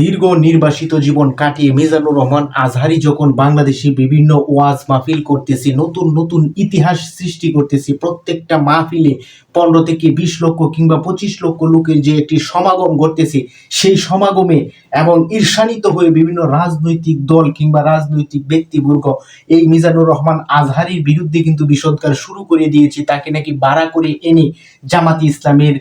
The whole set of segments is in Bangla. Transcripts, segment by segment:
দীর্ঘ নির্বাসিত জীবন কাটিয়ে মিজানুর রহমান আজহারি যখন বাংলাদেশে বিভিন্ন ওয়াজ মাহফিল করতেছে, নতুন নতুন ইতিহাস সৃষ্টি করতেছে, প্রত্যেকটা মাহফিলে পনেরো থেকে বিশ লক্ষ কিংবা পঁচিশ লক্ষ লোকের যে একটি সমাগম ঘটতেছে, সেই সমাগমে এবং ঈর্ষান্বিত হয়ে বিভিন্ন রাজনৈতিক দল কিংবা রাজনৈতিক ব্যক্তিবর্গ এই মিজানুর রহমান আজহারির বিরুদ্ধে কিন্তু বিষোদ্গার শুরু করে দিয়েছে, তাকে নাকি বাড়া করে এনে জামাতি ইসলামের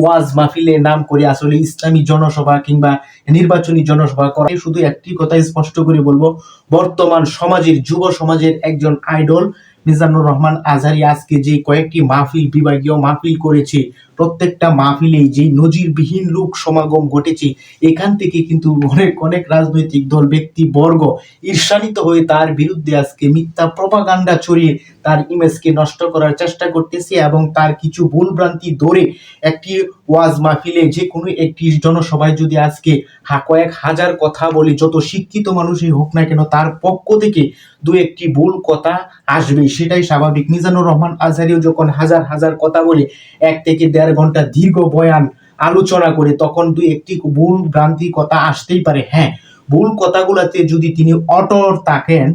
ওয়াজ মাহফিলে নাম করে আসলে ইসলামী জনসভা কিংবা নির্বাচনী জনসভা করা। শুধু একটি কথা স্পষ্ট করে বলব, বর্তমান সমাজের, যুব সমাজের একজন আইডল মিজানুর রহমান আজহারি আজকে যে কয়েকটি মাহফিল, বিভাগীয় মাহফিল করেছে, প্রত্যেকটা মাহফিলেই যে নজিরবিহীন লোক সমাগম ঘটেছে, এখান থেকে কিন্তু অনেক অনেক রাজনৈতিক দল, ব্যক্তি, বর্গ ঈর্ষান্বিত হয়ে তার বিরুদ্ধে আজকে মিথ্যা প্রপাগান্ডা ছড়িয়ে তার ইমেজকে নষ্ট করার চেষ্টা করতেছে এবং তার কিছু ভুলভ্রান্তি ধরে একটি ওয়াজ মাহফিলে যে কোনো একটি জনসভায় যদি আজকে হা কয়েক হাজার কথা বলে, যত শিক্ষিত মানুষই হোক না কেন, তার পক্ষ থেকে দু একটি ভুল কথা আসবে সেটাই স্বাভাবিক। মিজানুর রহমান আজহারিও যখন হাজার হাজার কথা বলে, এক থেকে দেড় ঘণ্টা দীর্ঘ বয়ান আলোচনা করে, তখন দুই একটি ভুল ভ্রান্তি কথা আসতেই পারে। হ্যাঁ ভুল কথাগুলোতে যদি তিনি অটর থাকেন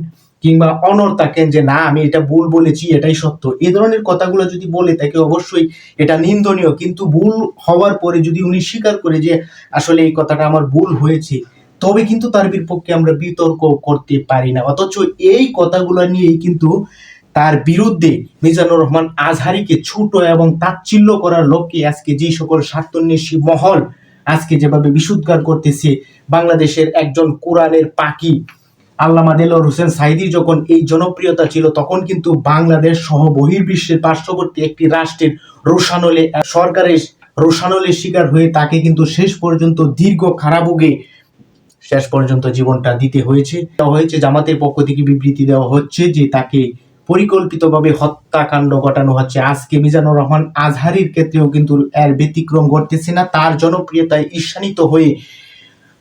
কিংবা অনর থাকেন যে, না, আমি এটা ভুল বলেছি, এটাই সত্য। এ ধরনের কথাগুলো যদি বলে থাকে অবশ্যই এটা নিন্দনীয়। কিন্তু ভুল হওয়ার পরে যদি উনি স্বীকার করে যে, আসলে এই কথাটা আমার ভুল হয়েছে, তবে কিন্তু তার বিপক্ষে আমরা বিতর্ক করতে পারি না। অথচ এই কথাগুলো নিয়েই কিন্তু তার বিরুদ্ধে মিজানুর রহমান আজহারিকে ছোট এবং তাচ্ছিল্য করার লক্ষ্যে আজকে যে সকল স্বার্থন্বেষী মহল আজকে যেভাবে বিশুদ্ধার করতেছে, বাংলাদেশের একজন কোরআনের পাখি। আল্লামা দেলোয়ার হোসেন সাইদির যখন এই জনপ্রিয়তা ছিল, তখন কিন্তু বাংলাদেশ সহ বহির্বিশ্বের পার্শ্ববর্তী একটি রাষ্ট্রের রোশানলে, সরকারের রোশানলের শিকার হয়ে তাকে কিন্তু শেষ পর্যন্ত দীর্ঘ খারাপোগে শেষ পর্যন্ত জীবনটা দিতে হয়েছে। হয়েছে জামাতের পক্ষ থেকে বিবৃতি দেওয়া হচ্ছে যে তাকে পরিকল্পিতভাবে হত্যাকাণ্ড ঘটানো হচ্ছে। আজকে মিজানুর রহমান আজহারির ক্ষেত্রেও কিন্তু এর ব্যতিক্রম ঘটতেছে না। তার জনপ্রিয়তায় ঈর্ষান্বিত হয়ে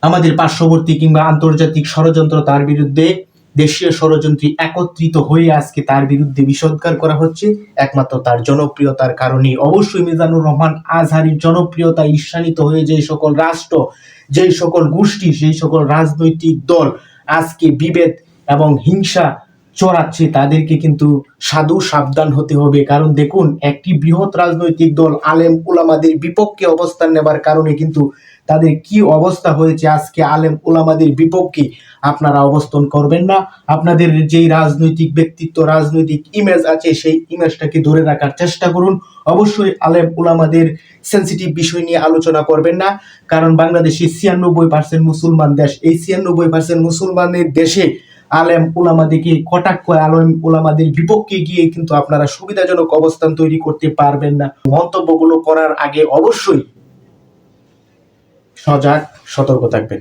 আমাদের পার্শ্ববর্তী কিংবা আন্তর্জাতিক ষড়যন্ত্র তার বিরুদ্ধে দেশীয় ষড়যন্ত্রী একত্রিত হয়ে আজকে তার বিরুদ্ধে বিষোদ্গার করা হচ্ছে। একমাত্র তার জনপ্রিয়তার কারণে অবশ্যই মিজানুর রহমান আজহারির জনপ্রিয়তা ঈর্ষান্বিত হয়ে যে সকল রাষ্ট্র, যে সকল গোষ্ঠী সেই সকল রাজনৈতিক দল আজকে বিভেদ এবং হিংসা চড়াচ্ছে, তাদেরকে কিন্তু সাধু সাবধান হতে হবে। কারণ দেখুন, একটি বৃহৎ রাজনৈতিক দল আলেম উলামাদের বিপক্ষে অবস্থান নেবার কারণে কিন্তু তাদের কি অবস্থা হয়েছে আজকে আলেম ওলামাদের বিপক্ষে, আপনারা অবস্থান করবেন না। আপনাদের যেই রাজনৈতিক ব্যক্তিত্ব, রাজনৈতিক ইমেজ আছে, সেই ইমেজটাকে ধরে রাখার চেষ্টা করুন। অবশ্যই আলেম ওলামাদের সেন্সিটিভ বিষয় নিয়ে আলোচনা করবেন না। কারণ বাংলাদেশে ছিয়ানব্বই পার্সেন্ট মুসলমান দেশ। এই ছিয়ানব্বই পার্সেন্ট মুসলমানের দেশে আলেম ওলামাদেরকে কটাক্ষ আলেম উলামাদের বিপক্ষে গিয়ে কিন্তু আপনারা সুবিধাজনক অবস্থান তৈরি করতে পারবেন না। মন্তব্যগুলো করার আগে অবশ্যই সজাগ, সতর্ক থাকবেন।